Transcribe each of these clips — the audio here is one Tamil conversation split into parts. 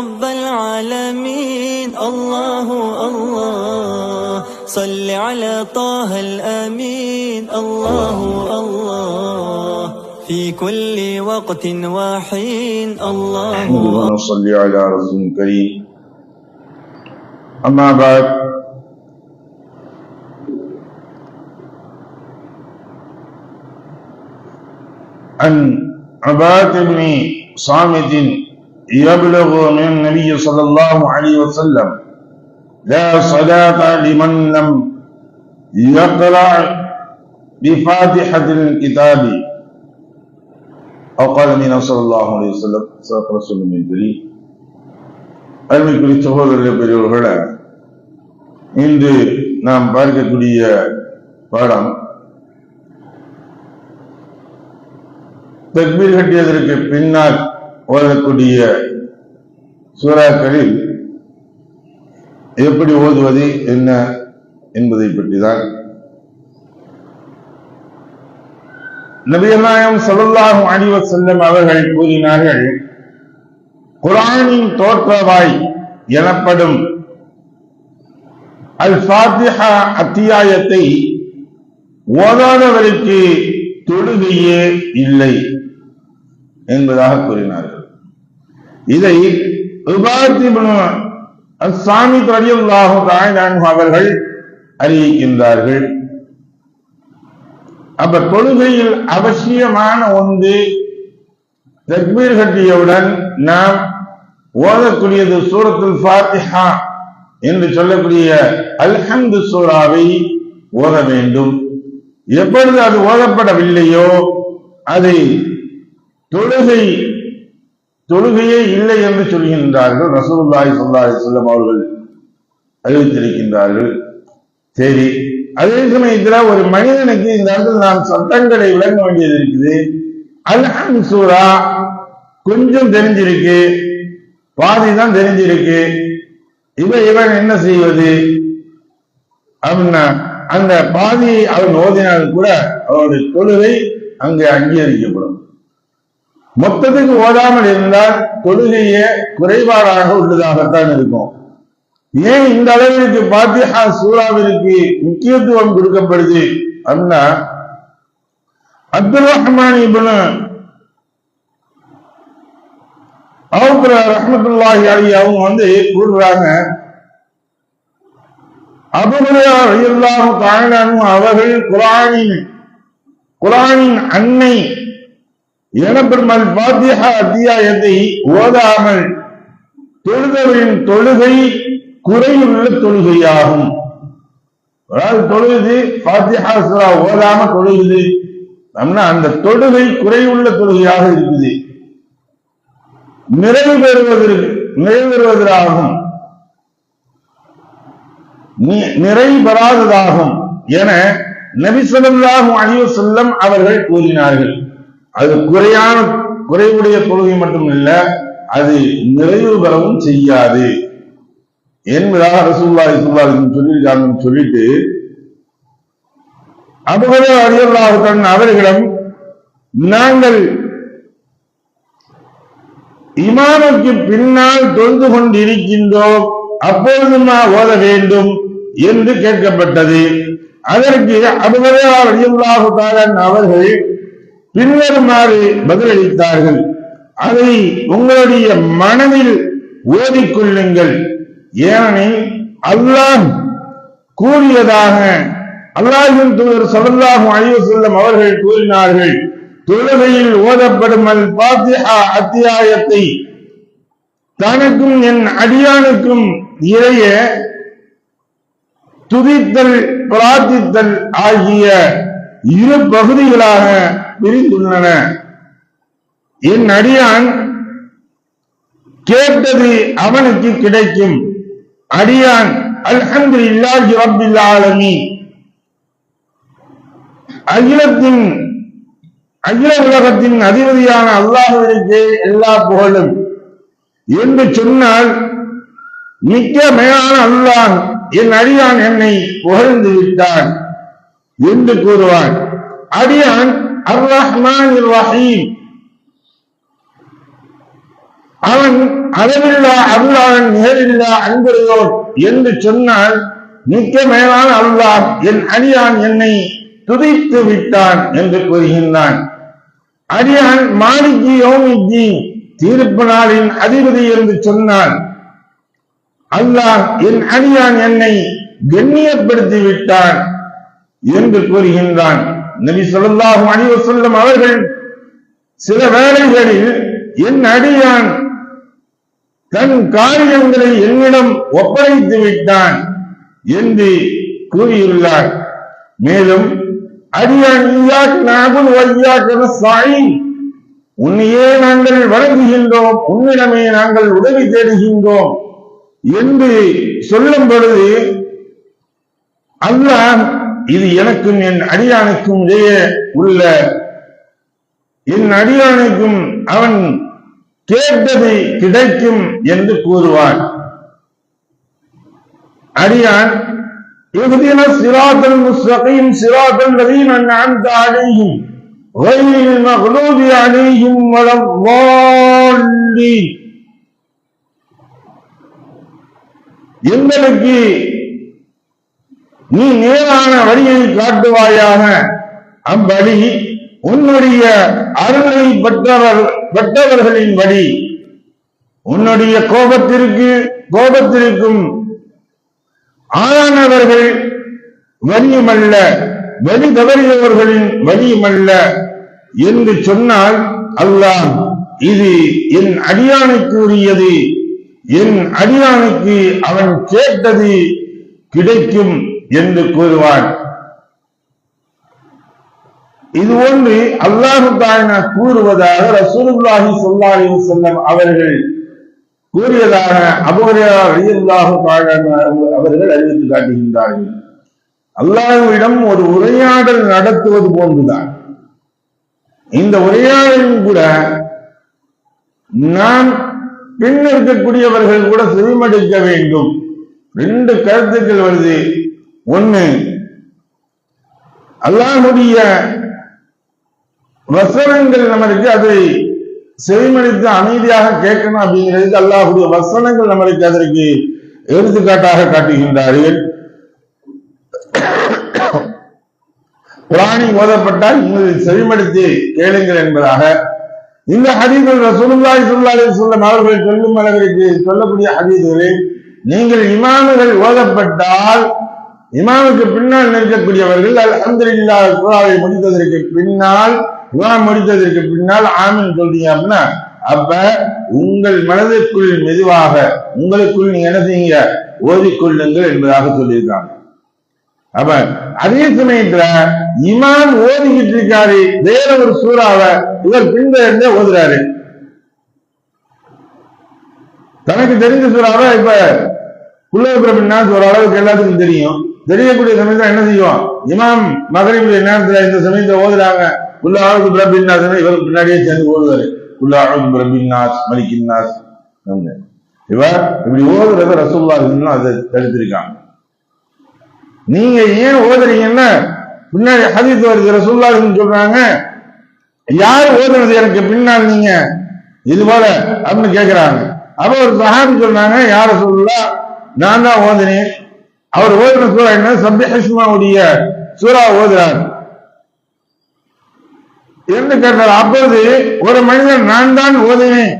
رب العالمين. الله الله. صل على طه الأمين. الله الله. في كل وقت وحين. الله. نحمده ونصلي على رسول الكريم أما بعد عن عباد بن صامت يبلغ من النبي صلى الله عليه وسلم لا صلاة لمن لم يقرأ بفاتحة الكتاب أو قال من صلى الله عليه وسلم صدق رسول من كريم அருமைக்குரிய சகோதரர்கள் பெரியவர்களே இன்று நாம் பார்க்கக்கூடிய பாடம் தக்பீர் கட்டியதற்கு பின்னால் ஓதக்கூடிய சூறாக்களில் எப்படி ஓதுவது என்ன என்பதை பற்றிதான். நபியநாயம் ஸல்லல்லாஹு அணிவ செல்லும் அவர்கள் கூறினார்கள் குரானின் தோற்றவாய் எனப்படும் அல் ஃபாத்திஹா அத்தியாயத்தை ஓதாதவருக்கு தொழுகையே இல்லை என்பதாக கூறினார்கள். இதை சாமி ரலியல்லாஹு அவர்கள் அறிவிக்கின்றார்கள். அப்ப தொழுகையில் அவசியமான ஒன்று தக்பீர் கட்டியவுடன் நாம் ஓதக்கூடியது சூரத்துல் ஃபாத்திஹா என்று சொல்லக்கூடிய அல்ஹந்து சூராவை ஓத வேண்டும். எப்பொழுது அது ஓதப்படவில்லையோ அதை தொழுகை தொழுகையே இல்லை என்று சொல்கின்றார்கள். ரசூலுல்லாஹி ஸல்லல்லாஹு செல்லம் அவர்கள் அறிவித்திருக்கின்றார்கள். சரி அதே சமயத்தில் ஒரு மனிதனுக்கு இந்த இடத்தில் நாம் சட்டங்களை விளங்க வேண்டியது இருக்குது. அல்ஹம் சூரா கொஞ்சம் தெரிஞ்சிருக்கு பாதி தான் தெரிஞ்சிருக்கு. இவன் இவன் என்ன செய்வது? அப்படின்னா அந்த பாதி அவன் ஓதினால் கூட அவனுடைய தொழுகை அங்கே அங்கீகரிக்கப்படும். மொத்தத்துக்கு ஓதாமல் இருந்தால் தொழுகையே குறைபாடாக உள்ளதாகத்தான் இருக்கும். ஏன் இந்த அளவிற்கு பாத்தியா சூறாவிற்கு முக்கியத்துவம் கொடுக்கப்படுது அப்படின்னா அப்துல் ரஹ்மான் இபனு அவங்க ரஹமத்துல்லாஹி அலி அவங்க வந்து கூறுறாங்க அபுல்லாஹு அவர்கள் குரானின் குரானின் அன்னை எனப்பெருமல் பாத்தியா அத்தியாயத்தை ஓதாமல் தொழுதவரின் தொழுகை குறையுள்ள தொழுகையாகும். அதாவது தொழுது பாத்தியா சுரா ஓதாம தொழுகுது அப்படின்னா அந்த தொழுகை குறையுள்ள தொழுகையாக இருக்குது. நிறைவு பெறுவதற்கு நிறைவு பெறுவதாகும் நிறைவு பெறாததாகும் என நபிசல்லாஹும் அழிவு செல்லம் அவர்கள் கூறினார்கள். அது குறையான குறைவுடைய தொழுகை இல்ல அது நிறைவு பெறவும் செய்யாது. என்பதாக ரசூல்லாய் சொல்லாஹ் சொல்லியிருக்காங்கன்னு சொல்லிட்டு அபுகரே அரியல்லாஹுடன் அவர்களிடம் நாங்கள் இமாமுக்கு பின்னால் தொழுது கொண்டிருக்கின்றோம் அப்பொழுதுமா ஓத வேண்டும் என்று கேட்கப்பட்டது. அதற்கு அபுகரையார் அலியுல்லாஹுதாரன் அவர்கள் பின்வருமாறு பதிலளித்தார்கள். அதை உங்களுடைய மனதில் ஓதிக்கொள்ளுங்கள். ஏனெனில் அல்லாஹ் கூறியதாக அல்லாஹின் தூதர் சல்லாஹு அழிவு செல்லும் அவர்கள் கூறினார்கள். தொழுகையில் ஓதப்படும் அல் பாத்தியா அத்தியாயத்தை தனக்கும் என் அடியானுக்கும் இறைய துதித்தல் பிரார்த்தித்தல் ஆகிய இரு பகுதிகளாக விரிந்துள்ளன என் அடியான் கேட்டது அவனுக்கு கிடைக்கும். அடியான் அல்ஹந்து இல்லாஹி ரப்பில் அகிலத்தின் அகில உலகத்தின் அதிபதியான அல்லாஹுவிற்கு எல்லா புகழும். என்று சொன்னால் மிக்க மேலான அல்லாஹ் என் அடியான் என்னை புகழ்ந்து விட்டான் என்று கூறுவான். அடியான் அர் ரஹ்மான் ரஹீம் அவன் அளவில்லா அருளாளன் நிகழில்லா அன்புடையோன் என்று சொன்னால் மிக்க மேலான அல்லாஹ் என் அடியான் என்னை துதித்து விட்டான் என்று கூறுகின்றான். அடியான் மாணிக்கி யோமிஜி தீர்ப்பு நாளின் அதிபதி என்று சொன்னான். அல்லாஹ் என் அடியான் என்னை கண்ணியப்படுத்தி விட்டான் என்று கூறுகின்றான். நபி ஸல்லல்லாஹு அணிவு சொல்லும் அவர்கள் சில வேளைகளில் என் அடியான் தன் காரியங்களை என்னிடம் ஒப்படைத்து விட்டான் என்று கூறியுள்ளார். மேலும் அடியான் ஈயாக் நாகுல் வையாக் உன்னையே நாங்கள் வழங்குகின்றோம் உன்னிடமே நாங்கள் உதவி தேடுகின்றோம் என்று சொல்லும் பொழுது அல்லாஹ் இது எனக்கும் என் அடியானுக்கும் இடையே உள்ள என் அடியானுக்கும் அவன் கேட்டது கிடைக்கும் என்று கூறுவான் அடியான் اهدنا الصراط المستقيم صراط الذين انعمت عليهم غير المغلوب عليهم ولا الضالين எங்களுக்கு நீ நேரான வழியை காட்டுவாயாக. அவ்வழி உன்னுடைய அருளை பெற்றவர் பெற்றவர்களின் வழி உன்னுடைய கோபத்திற்கு கோபத்திற்கும் ஆளானவர்கள் வழியுமல்ல வழி தவறியவர்களின் வழியுமல்ல என்று சொன்னால் அல்லாஹ் இது என் அடியானுக்கு உரியது என் அடியானுக்கு அவன் கேட்டது கிடைக்கும். என்று கூறுவான். இது ஒன்று அல்லாஹு தாயினா கூறுவதாக ரசூலுல்லாஹி சொல்லாஹி அலைஹி அவர்கள் கூறியதாக அபுஹுரைரா அவர்கள் அறிவித்து காட்டுகின்றார்கள். அல்லாஹுவிடம் ஒரு உரையாடல் நடத்துவது போன்றுதான். இந்த உரையாடலும் கூட நாம் பின் இருக்கக்கூடியவர்கள் கூட செவிமடுக்க வேண்டும். ரெண்டு கருத்துக்கள் வருது. ஒண்ணு அல்லாஹுடைய வசனங்கள் நம்மளுக்கு அதை செவிமடித்து அமைதியாக கேட்கணும் அப்படிங்கிறது அல்லாஹுடைய வசனங்கள் நம்மளுக்கு அதற்கு எடுத்துக்காட்டாக காட்டுகின்றார்கள். குரானி ஓதப்பட்டால் நீங்கள் செவிமடித்து கேளுங்கள் என்பதாக. இந்த ஹதீதுல் ரசூலுல்லாஹி ஸல்லல்லாஹு அலைஹி வஸல்லம் அவர்கள் சொல்லும் அளவிற்கு சொல்லக்கூடிய ஹதீதுகளில் நீங்கள் இமாமுகள் ஓதப்பட்டால் இமாமுக்கு பின்னால் நிற்கக்கூடியவர்கள் அலமதுல்லா குழாவை முடித்ததற்கு பின்னால் குரான் முடித்ததற்கு பின்னால் ஆமின் சொல்றீங்க அப்படின்னா அப்ப உங்கள் மனதிற்குள் மெதுவாக உங்களுக்குள் நீங்க என்ன செய்யுங்க? ஓதிக்கொள்ளுங்கள் என்பதாக சொல்லியிருக்காங்க. அப்ப அதே சமயத்துல இமாம் ஓதிக்கிட்டு இருக்காரு. வேற ஒரு சூறாவை இவர் பின்தொடர்ந்தே ஓதுறாரு? தனக்கு தெரிஞ்ச சூறாவை? இப்ப குள்ளபிரபின்னா ஒரு அளவுக்கு எல்லாத்துக்கும் தெரியும். தெரியக்கூடிய சமயத்துல என்ன செய்வோம்? இமாம் மகரிபுடைய நேரத்துல இந்த சமயத்தை ஓதுறாங்க. உள்ள ஆழ்வு பிரபின்னாஸ் இவருக்கு பின்னாடியே சேர்ந்து ஓதுவாரு. உள்ள ஆழ்வு பிரபின்னாஸ் மலிக்கின்னாஸ் இவர் இப்படி ஓதுறத ரசூல்லா அதை தடுத்திருக்காங்க. நீங்க ஏன் ஓதுறீங்கன்னா பின்னாடி ஹதீத் வருது. ரசூல்லா சொல்றாங்க. யார் ஓதுனது எனக்கு பின்னால் நீங்க? இது போல அப்படின்னு கேக்குறாங்க. அப்ப ஒரு சஹாபி சொன்னாங்க யார சொல்லா நான் தான் ஓதுனேன். அவர் ஓதுன சூறா என்ன? சப்தி சூறா ஓதுறார். என்று கேட்டார் அப்போது ஒரு மனிதன் நான் தான் ஓதினேன்.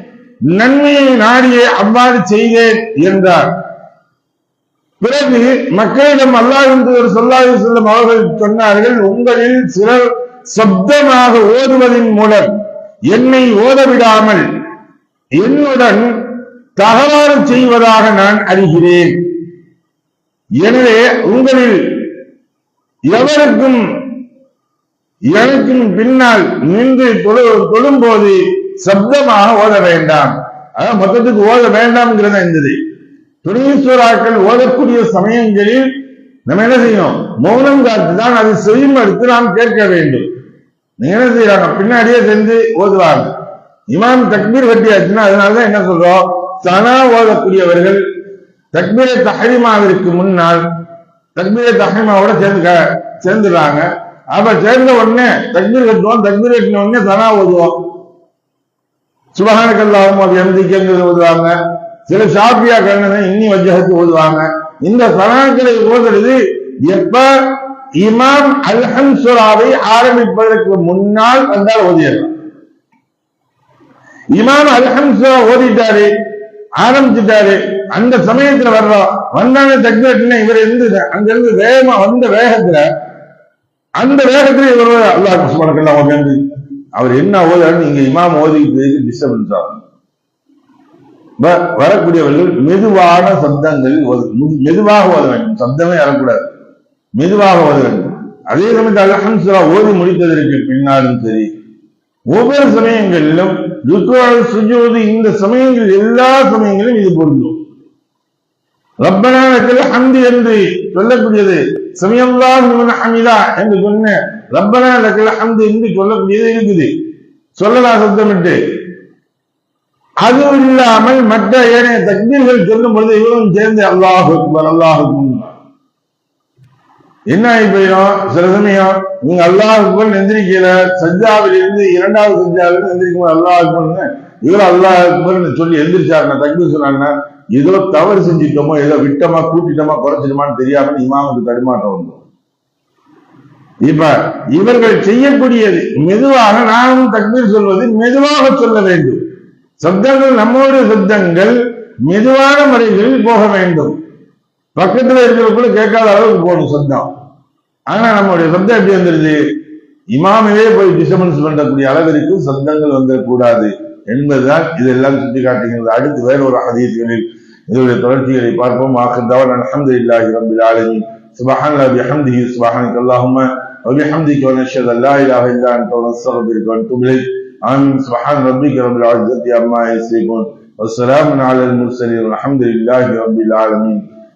நன்மையை நாடியே அவ்வாறு செய்தேன் என்றார். பிறகு மக்களிடம் அல்லாஹ் என்று ஒரு சொல்லாது செல்லும் அவர்கள் சொன்னார்கள் உங்களில் சிலர் சப்தமாக ஓதுவதன் மூலம் என்னை ஓத விடாமல் என்னுடன் தகராறு செய்வதாக நான் அறிகிறேன். எனவே உங்களில் எவருக்கும் எனக்கும் பின்னால் நின்று தொழு- தொழும்போது சப்தமாக ஓத வேண்டாம். அதான் மொத்தத்துக்கு ஓத வேண்டாம்ங்கிறத இருந்தது. துணீஸ்வராக்கள் ஓதக்கூடிய சமயங்களில் நம்ம என்ன செய்யணும்? மௌனம் காத்து தான் அது செவிமடுத்து நாம் கேட்க வேண்டும். என்ன செய்யறாங்க? பின்னாடியே சென்று ஓதுவாங்க. இமாம் தக்பீர் ஆச்சுன்னா அதனாலதான் என்ன சொல்றோம்? சனா ஓதக்கூடியவர்கள் தக்பீரை தஹரிமாவிற்கு முன்னால் தக்பீரை தஹரிமாவோட சேர்ந்து சேர்ந்துடுறாங்க. அப்ப சேர்ந்த உடனே தக்பீர் கட்டுவோம் தக்பீர் கட்டின உடனே சனா ஓதுவோம். சுபகானக்கல்லாவும் அது எந்திக்கிறது ஓதுவாங்க? சில ஷாப்பியா கண்ணனை இன்னி வஜகத்து ஓதுவாங்க. இந்த சனாக்களை ஓதுறது எப்ப? இமாம் அல்ஹம் சுராவை ஆரம்பிப்பதற்கு முன்னால் வந்தால் ஓதிடலாம். இமாம் அல்ஹம் சுரா ஓதிட்டாரு. ஆரம்பிச்சுட்டாரு. அந்த சமயத்துல வர்றோம் வந்தானே தக்பீர்னா இவர் இருந்து அங்கிருந்து வேகமா வந்த வேகத்துல அந்த வேகத்துல இவர் அல்லாஹ் சுபனக்கெல்லாம் உட்காந்து அவர் என்ன ஓதாரு நீங்க இமாம் ஓதிட்டு டிஸ்டர்பன்ஸ் ஆகும். வ- வரக்கூடியவர்கள் மெதுவான சப்தங்கள் ஓது- மெதுவாக ஓத வேண்டும். சப்தமே வரக்கூடாது. மெதுவாக ஓத வேண்டும். அதே சமயத்தில் அல்ஹம்சுல்லா ஓதி முடித்ததற்கு பின்னாலும் சரி ஒவ்வொரு சமயங்களிலும் சுஜூது இந்த சமயங்கள் எல்லா சமயங்களும் இது பொருந்தும். ரப்பனா லக்கல் என்று சொல்லக்கூடியது சமயம்தான் ஹமிதா என்று சொன்ன ரப்பனா லக்கல் என்று சொல்லக்கூடியது இருக்குது. சொல்லலாம் சத்தமிட்டு அது இல்லாமல் மற்ற ஏனைய தக்பீர்கள் சொல்லும் பொழுது இவரும் சேர்ந்து அல்லாஹ் அக்பர் அல்லாஹ் அக்பர் என்ன ஆகி போயிடும் சில சமயம் நீங்க அல்லாஹ் அக்பர் எந்திரிக்கல சஜ்ஜாவில் இருந்து இரண்டாவது சஜ்ஜாவில் இருந்து எந்திரிக்கும் போது அல்லாஹ் அக்பர்னு இவர் அல்லாஹ் அக்பர்னு சொல்லி எந்திரிச்சாருன்னா தக்பீர் சொன்னாங்கன்னா ஏதோ தவறு செஞ்சிட்டோமோ ஏதோ விட்டோமா கூட்டிட்டோமா குறைச்சிட்டோமான்னு தெரியாம இமாமுக்கு தடுமாட்டம் வந்துடும் இப்ப இவர்கள் செய்யக்கூடியது மெதுவாக நானும் தக்பீர் சொல்வது மெதுவாக சொல்ல வேண்டும். சப்தங்கள் நம்மளுடைய சப்தங்கள் மெதுவான முறைகளில் போக வேண்டும். பக்கத்துல இருக்கிறவங்களும் கேட்காத அளவுக்கு போகணும் சத்தம் ஆனா நம்மளுடைய சத்தம் எப்படி வந்துருது இமாமையே போய் டிஸ்டர்பன்ஸ் பண்ணக்கூடிய அளவிற்கு சந்தங்கள் வந்துடக்கூடாது என்பதுதான் இதெல்லாம் சுட்டி காட்டுகிறது அடுத்து வேற ஒரு அதிகளில் இதனுடைய தொடர்ச்சிகளை பார்ப்போம் ஆக்கிருந்தவர் அலமது இல்லாஹி ரபில் ஆலமின் سبحان الله بحمده سبحانك اللهم وبحمدك ونشهد ان لا اله الا انت ونستغفرك ونتوب اليك امين سبحان ربك رب العزه عما يصفون والسلام على المرسلين والحمد لله رب العالمين